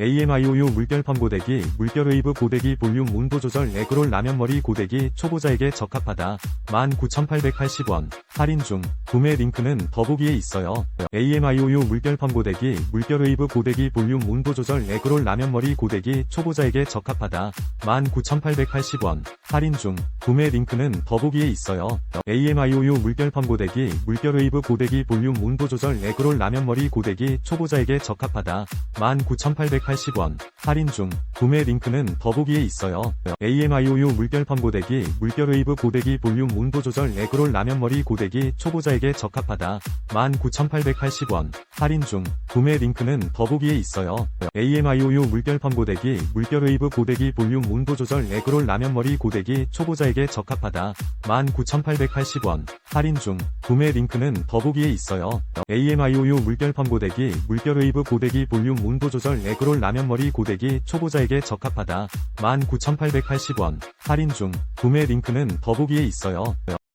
AMIOU 물결 펌 고데기, 물결웨이브 고데기 볼륨 온도 조절 에그롤 라면머리 고데기 초보자에게 적합하다. 19,880원. 할인 중. 구매 링크는 더보기에 있어요. AMIOU 물결펌 고데기, 물결 웨이브 고데기 볼륨 온도 조절 에그롤 라면머리 고데기 초보자에게 적합하다. 19,880원. 할인 중. 구매 링크는 더보기에 있어요. AMIOU 물결펌 고데기, 물결 웨이브 고데기 볼륨 온도 조절 에그롤 라면머리 고데기 초보자에게 적합하다. 19,880원. 할인 중. 구매 링크는 더보기에 있어요. AMIOU 물결펌 고데기, 물결 웨이브 고데기 볼륨 온도 조절 에그롤 라면머리 고데기 초보자에게 적합하다. 19,880원. 할인 중. 구매 링크는 더보기에 있어요. AMIOU 물결 펌 고데기, 물결 웨이브 고데기 볼륨 온도 조절 에그롤 라면머리 고데기 초보자에게 적합하다. 19,880원. 할인 중. 구매 링크는 더보기에 있어요. AMIOU 물결 펌 고데기, 물결 웨이브 고데기 볼륨 온도 조절 에그롤 라면머리 고데기 초보자에게 적합하다. 19,880원. 할인 중. 구매 링크는 더보기에 있어요.